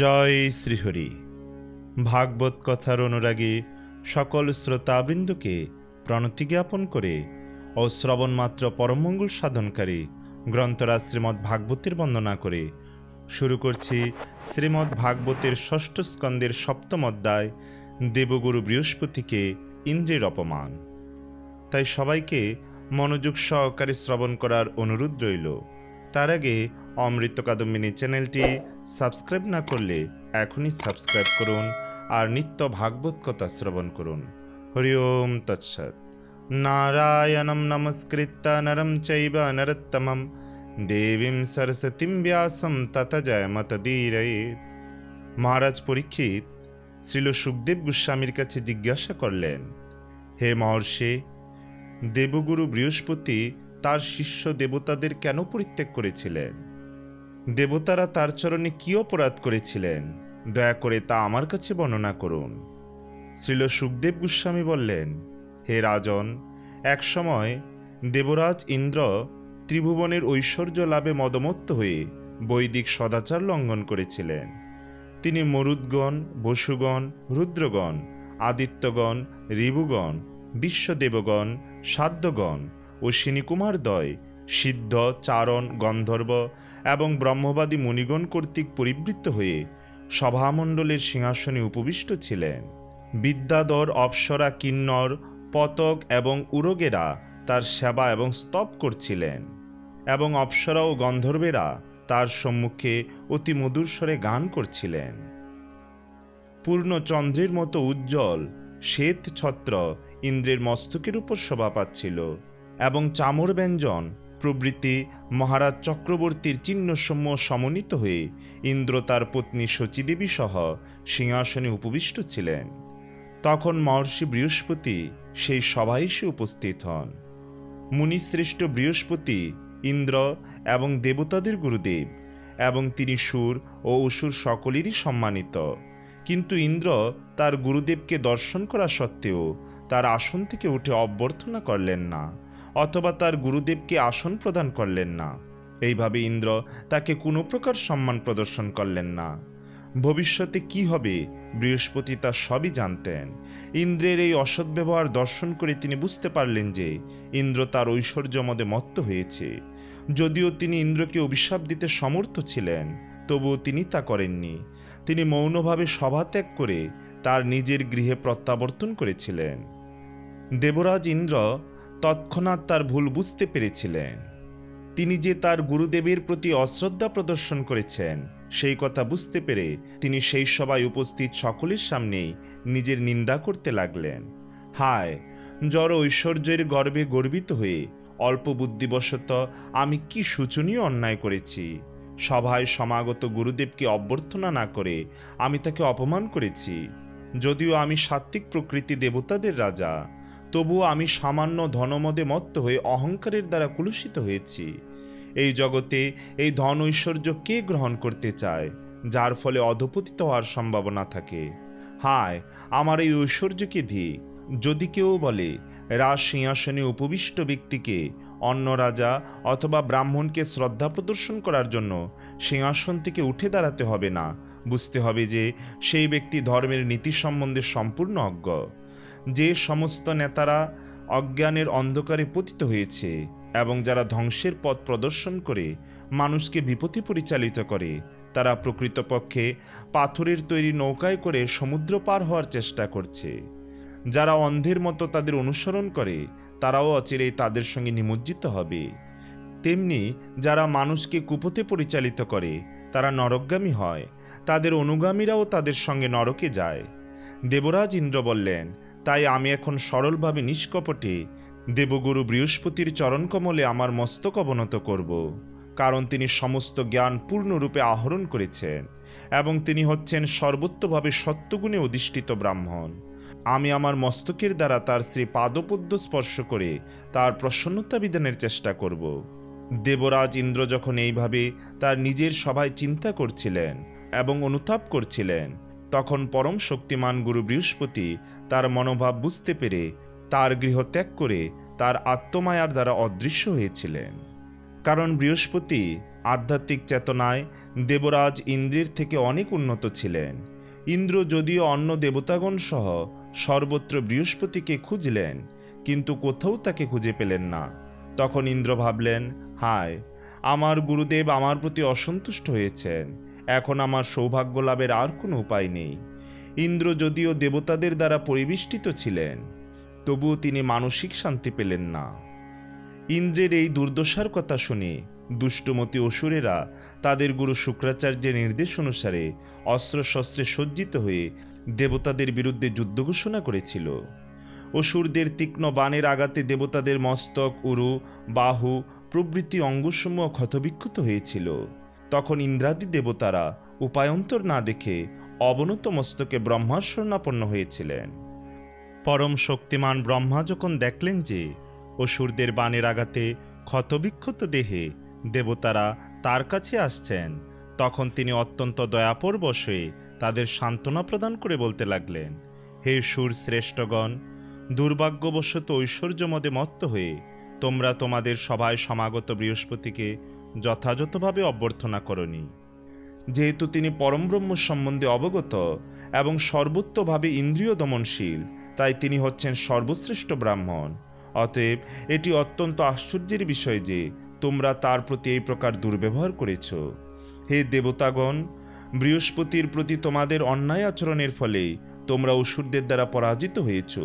জয় শ্রীহরি। ভাগবত কথার অনুরাগী সকল শ্রোতাবৃন্দকে প্রণতি জ্ঞাপন করে ও শ্রবণমাত্র পরমঙ্গল সাধনকারী গ্রন্থরাজ শ্রীমদ্ ভাগবতের বন্দনা করে শুরু করছি শ্রীমদ্ ভাগবতের ষষ্ঠ স্কন্দের সপ্তম অধ্যায়, দেবগুরু বৃহস্পতিকে ইন্দ্রের অপমান। তাই সবাইকে মনোযোগ সহকারে শ্রবণ করার অনুরোধ রইল। তার আগে অমৃত কাদম্বিনী চ্যানেলটি সাবস্ক্রাইব না করলে এখনই সাবস্ক্রাইব করুন আর নিত্য ভাগবত কথা শ্রবণ করুন। হরি ওম তৎসৎ। নারায়ণম নমস্কৃত্য নরম চৈব নরোত্তমম। দেবীম সরস্বতীম ব্যাসম তত জয় জয়মতদীরয়েত মহারাজ পরীক্ষিত, শ্রীল সুখদেব গোস্বামীর কাছে জিজ্ঞাসা করলেন, হে মহর্ষি, দেবগুরু বৃহস্পতি তার শিষ্য দেবতাদের কেন পরিত্যাগ করেছিলেন? দেবতারা তার চরণে কি অপরাধ করেছিলেন? দয়া করে তা আমার কাছে বর্ণনা করুন। শ্রীল সুখদেব গোস্বামী বললেন, হে রাজন একসময় দেবরাজ ইন্দ্র ত্রিভুবনের ঐশ্বর্য লাভে মদমত্ত হয়ে বৈদিক সদাচার লঙ্ঘন করেছিলেন। তিনি মরুদ্গণ, বসুগণ, রুদ্রগণ, আদিত্যগণ, রিবুগণ, বিশ্বদেবগণ, সাধ্যগণ অশ্বিনী কুমারদ্বয় সিদ্ধ, চারণ, গন্ধর্ব এবং ব্রহ্মবাদী মুনিগণ কর্তৃক পরিবৃত্ত হয়ে সভামণ্ডলের সিংহাসনে উপবিষ্ট ছিলেন। বিদ্যাধর, অপ্সরা, কিন্নর, পতক এবং উরগেরা তার সেবা এবং স্তব করছিলেন এবং অপ্সরা ও গন্ধর্বেরা তার সম্মুখে অতি মধুর স্বরে গান করছিলেন। পূর্ণ চন্দ্রের মতো উজ্জ্বল শ্বেত ছত্র ইন্দ্রের মস্তকের উপর শোভা পাচ্ছিল এবং চামর ব্যঞ্জন প্রভৃতি মহারাজ চক্রবর্তীর চিহ্নসমূহ সমন্বিত হয়ে ইন্দ্র তার পত্নী শচীদেবী সহ সিংহাসনে উপবিষ্ট ছিলেন। তখন মহর্ষি বৃহস্পতি সেই সভায় এসে উপস্থিত হন। মুনিশ্রেষ্ঠ বৃহস্পতি ইন্দ্র এবং দেবতাদের গুরুদেব এবং তিনি সুর ও অসুর সকলেরই সম্মানিত। কিন্তু ইন্দ্র তার গুরুদেবকে দর্শন করা সত্ত্বেও তার আসন থেকে উঠে অভ্যর্থনা করলেন না। অথবা তার গুরুদেবকে আসন প্রদান করলেন না। এইভাবে ইন্দ্র তাকে কোনো প্রকার সম্মান প্রদর্শন করলেন না। ভবিষ্যতে কি হবে, বৃহস্পতি তা সবই জানতেন। ইন্দ্রের এই অসৎ ব্যবহার দর্শন করে তিনি বুঝতে পারলেন যে, ইন্দ্র তার ঐশ্বর্য মদে মত্ত হয়েছে। যদিও তিনি ইন্দ্রকে অভিশাপ দিতে সমর্থ ছিলেন, তবুও তিনি তা করেননি। তিনি মৌনভাবে সভা ত্যাগ করে তার নিজের গৃহে প্রত্যাবর্তন করেছিলেন। দেবরাজ ইন্দ্র তৎক্ষণাৎ তার ভুল বুঝতে পেরেছিলেন। তিনি যে তার গুরুদেবের প্রতি অশ্রদ্ধা প্রদর্শন করেছেন, সেই কথা বুঝতে পেরে তিনি সেই সভায় উপস্থিত সকলের সামনেই নিজের নিন্দা করতে লাগলেন। হায়, জড় ঐশ্বর্যের গর্বে গর্বিত হয়ে অল্প বুদ্ধিবশত আমি কি শোচনীয় অন্যায় করেছি। সভায় সমাগত গুরুদেবকে অভ্যর্থনা না করে আমি তাকে অপমান করেছি। যদিও আমি সাত্ত্বিক প্রকৃতি দেবতাদের রাজা তবুও আমি সামান্য ধনমদে মত্ত হয়ে অহংকারের দ্বারা কুলুষিত হয়েছি। এই জগতে এই ধন ঐশ্বর্য কে গ্রহণ করতে চায়, যার ফলে অধপতিত হওয়ার সম্ভাবনা থাকে? হায়, আমার এই ঐশ্বর্যকে ধিক যদি কেউ বলে, রাজ সিংহাসনে উপবিষ্ট ব্যক্তিকে, অন্য রাজা অথবা ব্রাহ্মণকে শ্রদ্ধা প্রদর্শন করার জন্য সিংহাসন থেকে উঠে দাঁড়াতে হবে না বুঝতে হবে যে সেই ব্যক্তি ধর্মের নীতি সম্বন্ধে সম্পূর্ণ অজ্ঞ। যে সমস্ত নেতারা অজ্ঞানের অন্ধকারে পতিত হয়েছে এবং যারা ধ্বংসের পথ প্রদর্শন করে, মানুষকে বিপথে পরিচালিত করে, তারা প্রকৃতপক্ষে পাথরের তৈরি নৌকায় করে সমুদ্র পার হওয়ার চেষ্টা করছে। যারা অন্ধের মতো তাদের অনুসরণ করে, তারাও অচিরেই তাদের সঙ্গে নিমজ্জিত হবে। তেমনি যারা মানুষকে কুপথে পরিচালিত করে, তারা নরকগামী হয় তাদের অনুগামীরাও তাদের সঙ্গে নরকে যায়। দেবরাজ ইন্দ্র বললেন, তাই আমি এখন সরলভাবে নিষ্কপটে দেবগুরু বৃহস্পতির চরণকমলে আমার মস্তক অবনত করব, কারণ তিনি সমস্ত জ্ঞান পূর্ণরূপে আহরণ করেছেন এবং তিনি হচ্ছেন সর্বোত্তভাবে সত্যগুণে অধিষ্ঠিত ব্রাহ্মণ। আমি আমার মস্তকের দ্বারা তার শ্রী পাদপদ্ম স্পর্শ করে তার প্রসন্নতা বিধানের চেষ্টা করব। দেবরাজ ইন্দ্র যখন এইভাবে তার নিজের সভায় চিন্তা করছিলেন এবং অনুতাপ করছিলেন। তখন পরম শক্তিমান গুরু বৃহস্পতি তার মনোভাব বুঝতে পেরে তার গৃহ ত্যাগ করে তার আত্মমায়ার দ্বারা অদৃশ্য হয়েছিলেন। কারণ বৃহস্পতি আধ্যাত্মিক চেতনায় দেবরাজ ইন্দ্রের থেকে অনেক উন্নত ছিলেন। ইন্দ্র যদিও অন্য দেবতাগণ সহ সর্বত্র বৃহস্পতিকে খুঁজলেন, কিন্তু কোথাও তাকে খুঁজে পেলেন না। তখন ইন্দ্র ভাবলেন, হায়, আমার গুরুদেব আমার প্রতি অসন্তুষ্ট হয়েছেন। এখন আমার সৌভাগ্য লাভের আর কোনো উপায় নেই। ইন্দ্র যদিও দেবতাদের দ্বারা পরিবেষ্টিত ছিলেন, তবুও তিনি মানসিক শান্তি পেলেন না। ইন্দ্রের এই দুর্দশার কথা শুনে দুষ্টমতী অসুরেরা তাদের গুরু শুক্রাচার্যের নির্দেশ অনুসারে অস্ত্রশস্ত্রে সজ্জিত হয়ে দেবতাদের বিরুদ্ধে যুদ্ধ ঘোষণা করেছিল। অসুরদের তীক্ষ্ণ বাণের আঘাতে দেবতাদের মস্তক, উরু, বাহু প্রভৃতি অঙ্গসমূহ ক্ষতবিক্ষত হয়েছিল। তখন ইন্দ্রাদি দেবতারা উপায়ন্তর না দেখে অবনত মস্তকে ব্রহ্মার শরণাপন্ন হয়েছিলেন। পরম শক্তিমান ব্রহ্মা যখন দেখলেন যে অসুরদের বাণের আঘাতে ক্ষতবিক্ষত দেহে দেবতারা তার কাছে আসছেন, তখন তিনি অত্যন্ত দয়াপরবশ হয়ে তাদের সান্ত্বনা প্রদান করে বলতে লাগলেন, হে সুর শ্রেষ্ঠগণ, দুর্ভাগ্যবশত ঐশ্বর্যমদে মত্ত হয়ে তোমরা তোমাদের সভায় সমাগত বৃহস্পতিকে যথাযথভাবে অভ্যর্থনা করনি। যেহেতু তিনি পরমব্রহ্ম সম্বন্ধে অবগত এবং সর্বোত্তভাবে ইন্দ্রিয় দমনশীল, তাই তিনি হচ্ছেন সর্বশ্রেষ্ঠ ব্রাহ্মণ। অতএব এটি অত্যন্ত আশ্চর্যের বিষয় যে তোমরা তার প্রতি এই প্রকার দুর্ব্যবহার করেছ। হে দেবতাগণ, বৃহস্পতির প্রতি তোমাদের অন্যায় আচরণের ফলে তোমরা অসুরদের দ্বারা পরাজিত হয়েছ।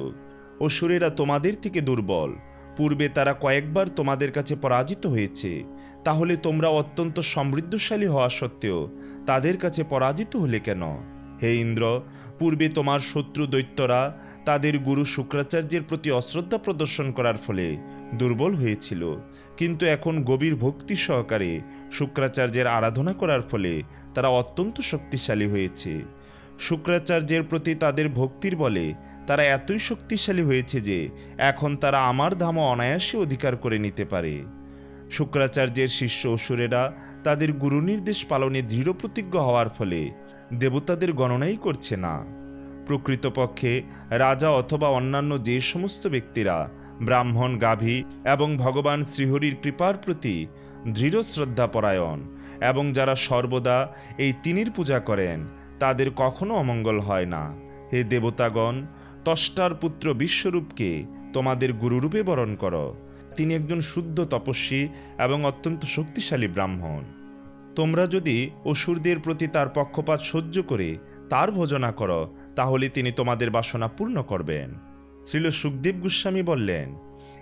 অসুরেরা তোমাদের থেকে দুর্বল। পূর্বে তারা কয়েকবার তোমাদের কাছে পরাজিত হয়েছে। তাহলে তোমরা অত্যন্ত সমৃদ্ধশালী হওয়া সত্ত্বেও তাদের কাছে পরাজিত হলে কেন? হে ইন্দ্র, পূর্বে তোমার শত্রু দৈত্যরা তাদের গুরু শুক্রাচার্যের প্রতি অশ্রদ্ধা প্রদর্শন করার ফলে দুর্বল হয়েছিল। কিন্তু এখন গভীর ভক্তি সহকারে শুক্রাচার্যের আরাধনা করার ফলে তারা অত্যন্ত শক্তিশালী হয়েছে। শুক্রাচার্যের প্রতি তাদের ভক্তির বলে তারা এতই শক্তিশালী হয়েছে যে এখন তারা আমার ধাম অনায়াসে অধিকার করে নিতে পারে। শুক্রাচার্যের শিষ্য অসুরেরা তাদের গুরু নির্দেশ পালনে দৃঢ় প্রতিজ্ঞ হওয়ার ফলে দেবতাদের গণনাই করছে না। প্রকৃতপক্ষে রাজা অথবা অন্যান্য যে সমস্ত ব্যক্তিরা ব্রাহ্মণ, গাভী এবং ভগবান শ্রীহরির কৃপার প্রতি দৃঢ় শ্রদ্ধাপরায়ণ এবং যারা সর্বদা এই তিনির পূজা করেন, তাদের কখনো অমঙ্গল হয় না। হে দেবতাগণ, তষ্টার পুত্র বিশ্বরূপকে তোমাদের গুরুরূপে বরণ করো। তিনি একজন শুদ্ধ তপস্বী এবং অত্যন্ত শক্তিশালী ব্রাহ্মণ। তোমরা যদি অসুরদের প্রতি তার পক্ষপাত সহ্য করে তার ভোজনা করো, তাহলে তিনি তোমাদের বাসনা পূর্ণ করবেন। শ্রীল সুখদেব গোস্বামী বললেন,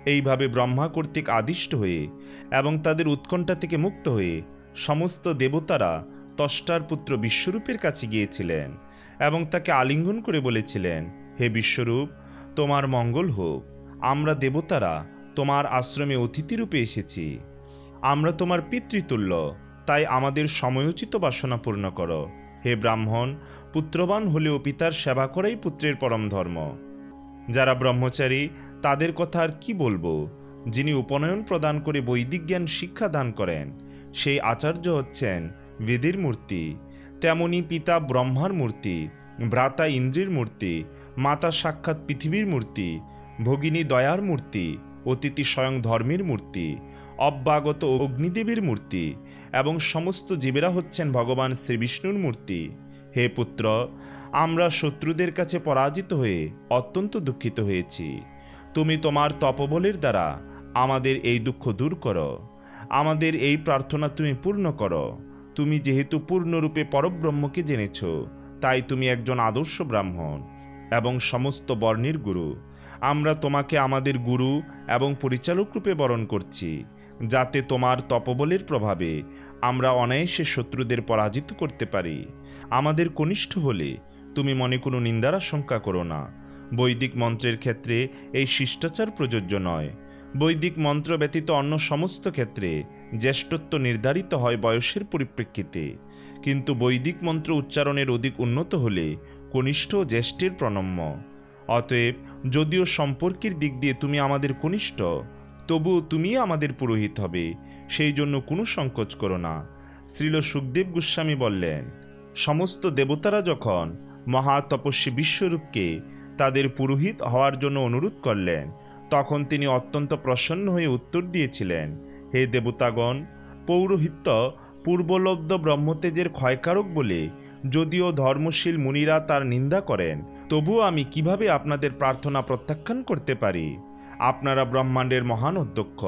এইভাবে ব্রহ্মা কর্তৃক আদিষ্ট হয়ে এবং তাদের উৎকণ্ঠা থেকে মুক্ত হয়ে সমস্ত দেবতারা তষ্টার পুত্র বিশ্বরূপের কাছে গিয়েছিলেন এবং তাকে আলিঙ্গন করে বলেছিলেন, হে বিশ্বরূপ, তোমার মঙ্গল হোক, আমরা দেবতারা তোমার আশ্রমে অতিথিরূপে এসেছি। আমরা তোমার পিতৃতুল্য, তাই আমাদের সময়োচিত বাসনা পূর্ণ করো। হে ব্রাহ্মণ, পুত্রবান হলেও পিতার সেবা করাই পুত্রের পরম ধর্ম। যারা ব্রহ্মচারী, তাদের কথা আর কি বলব? যিনি উপনয়ন প্রদান করে বৈদিক জ্ঞান শিক্ষা দান করেন, সেই আচার্য হচ্ছেন বেদের মূর্তি। তেমনি পিতা ব্রহ্মার মূর্তি, ভ্রাতা ইন্দ্রের মূর্তি, মাতা সাক্ষাৎ পৃথিবীর মূর্তি, ভগিনী দয়ার মূর্তি অতিথি স্বয়ং ধর্মের মূর্তি অব্যাগত অগ্নিদেবীর মূর্তি এবং সমস্ত জীবেরা হচ্ছেন ভগবান শ্রীবিষ্ণুর মূর্তি। হে পুত্র, আমরা শত্রুদের কাছে পরাজিত হয়ে অত্যন্ত দুঃখিত হয়েছি। তুমি তোমার তপবলের দ্বারা আমাদের এই দুঃখ দূর করো। আমাদের এই প্রার্থনা তুমি পূর্ণ করো। তুমি যেহেতু পূর্ণরূপে পরব্রহ্মকে জেনেছ, তাই তুমি একজন আদর্শ ব্রাহ্মণ এবং সমস্ত বর্ণের গুরু। আমরা তোমাকে আমাদের গুরু এবং পরিচালক রূপে বরণ করছি, যাতে তোমার তপবলের প্রভাবে আমরা অনায়াসে শত্রুদের পরাজিত করতে পারি। আমাদের কনিষ্ঠ হলে তুমি মনে কোনো নিন্দার আশঙ্কা করো না। বৈদিক মন্ত্রের ক্ষেত্রে এই শিষ্টাচার প্রযোজ্য নয়। বৈদিক মন্ত্র ব্যতীত অন্য সমস্ত ক্ষেত্রে জ্যেষ্ঠত্ব নির্ধারিত হয় বয়সের পরিপ্রেক্ষিতে। কিন্তু বৈদিক মন্ত্র উচ্চারণের অধিক উন্নত হলে কনিষ্ঠ জ্যেষ্ঠের প্রণম্য। অতএব যদিও সম্পর্কের দিক দিয়ে তুমি আমাদের কনিষ্ঠ, তবুও তুমি আমাদের পুরোহিত হবে, সেই জন্য কোনো সংকোচ করো না। শ্রীল সুখদেব গোস্বামী বললেন, সমস্ত দেবতারা যখন মহাতপস্বী বিশ্বরূপকে তাদের পুরোহিত হওয়ার জন্য অনুরোধ করলেন, তখন তিনি অত্যন্ত প্রসন্ন হয়ে উত্তর দিয়েছিলেন, হে দেবতাগণ, পৌরোহিত্য পূর্বলব্ধ ব্রহ্মতেজের ক্ষয়কারক বলে যদিও ধর্মশীল মুনিরা তার নিন্দা করেন তবুও আমি কীভাবে আপনাদের প্রার্থনা প্রত্যাখ্যান করতে পারি? আপনারা ব্রহ্মাণ্ডের মহান অধ্যক্ষ।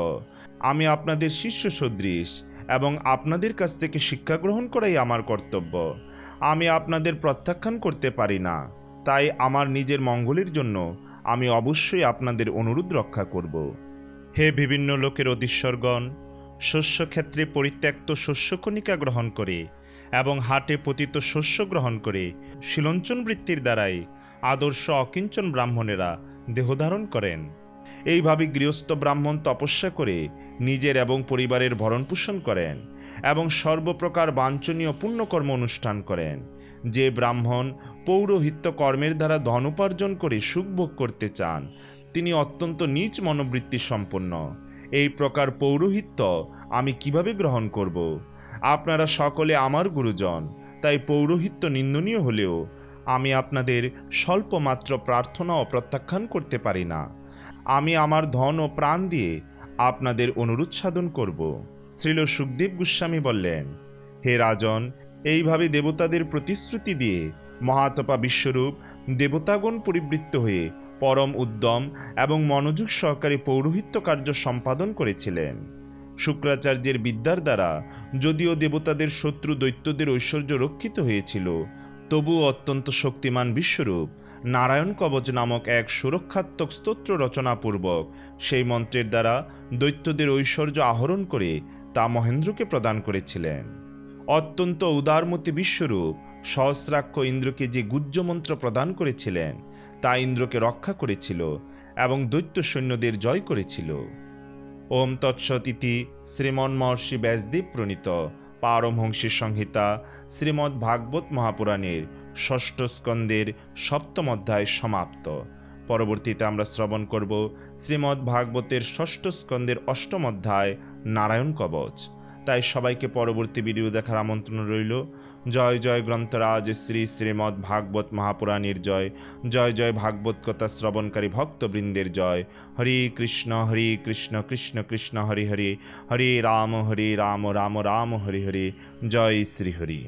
আমি আপনাদের শিষ্য সদৃশ এবং আপনাদের কাছ থেকে শিক্ষা গ্রহণ করাই আমার কর্তব্য। আমি আপনাদের প্রত্যাখ্যান করতে পারি না। তাই আমার নিজের মঙ্গলের জন্য আমি অবশ্যই আপনাদের অনুরোধ রক্ষা করব। হে বিভিন্ন লোকের অধীশ্বরগণ, শস্যক্ষেত্রে পরিত্যক্ত শস্যকণিকা গ্রহণ করে এবং হাটে পতিত শস্য গ্রহণ করে শিলঞ্চন বৃত্তির দ্বারাই আদর্শ অকিঞ্চন ব্রাহ্মণেরা দেহধারণ করেন। এইভাবে গৃহস্থ ব্রাহ্মণ তপস্যা করে নিজের এবং পরিবারের ভরণপোষণ করেন এবং সর্বপ্রকার বাঞ্ছনীয় পুণ্যকর্ম অনুষ্ঠান করেন, যে ব্রাহ্মণ পৌরোহিত্য কর্মের দ্বারা ধন উপার্জন করে সুখভোগ করতে চান, তিনি অত্যন্ত নীচ মনোবৃত্তি সম্পন্ন। এই প্রকার পৌরোহিত্য আমি কীভাবে গ্রহণ করব? আপনারা সকলে আমার গুরুজন, তাই পৌরোহিত্য নিন্দনীয় হলেও আমি আপনাদের স্বল্পমাত্র প্রার্থনা ও প্রত্যাখ্যান করতে পারি না। আমি আমার ধন ও প্রাণ দিয়ে আপনাদের অনুরোধ সাধন করব। শ্রীল সুখদেব গোস্বামী বললেন, হে রাজন, এইভাবে দেবতাদের প্রতিশ্রুতি দিয়ে মহাতপা বিশ্বরূপ দেবতাগণ পরিবৃত্ত হয়ে পরম উদ্যম এবং মনোযোগ সহকারে পৌরোহিত্য কার্য সম্পাদন করেছিলেন। শুক্রাচার্যের বিদ্যার দ্বারা যদিও দেবতাদের শত্রু দৈত্যদের ঐশ্বর্য রক্ষিত হয়েছিল, তবুও অত্যন্ত শক্তিমান বিশ্বরূপ, নারায়ণ কবচ নামক এক সুরক্ষাত্মক স্তোত্র রচনাপূর্বক সেই মন্ত্রের দ্বারা দৈত্যদের ঐশ্বর্য আহরণ করে তা মহেন্দ্রকে প্রদান করেছিলেন। অত্যন্ত উদারমতি বিশ্বরূপ, সহস্রাক্ষ ইন্দ্রকে যে গুজ্জ মন্ত্র প্রদান করেছিলেন, তা ইন্দ্রকে রক্ষা করেছিল এবং দৈত্য সৈন্যদের জয় করেছিল। ওম তৎসতিথি শ্রীমন মহর্ষি ব্যাসদীপ প্রণীত। পারমহংসী সংহিতা শ্রীমদ্ ভাগবত মহাপুরাণের ষষ্ঠ স্কন্দের সপ্তম অধ্যায় সমাপ্ত। পরবর্তীতে আমরা শ্রবণ করব শ্রীমদ্ ভাগবতের ষষ্ঠ স্কন্দের অষ্টম অধ্যায় নারায়ণ কবচ। তাই সবাইকে পরবর্তী ভিডিও দেখার আমন্ত্রণ রইল। জয় জয় গ্রন্থরাজ, শ্রী শ্রীমদ্ ভাগবত মহাপুরাণীর জয়। জয় জয় ভাগবত কথা শ্রবণকারী ভক্তবৃন্দের জয়। হরি কৃষ্ণ হরি কৃষ্ণ কৃষ্ণ কৃষ্ণ, হরি হরি। হরে রাম, হরি রাম রাম রাম, হরি হরি। জয় শ্রী হরি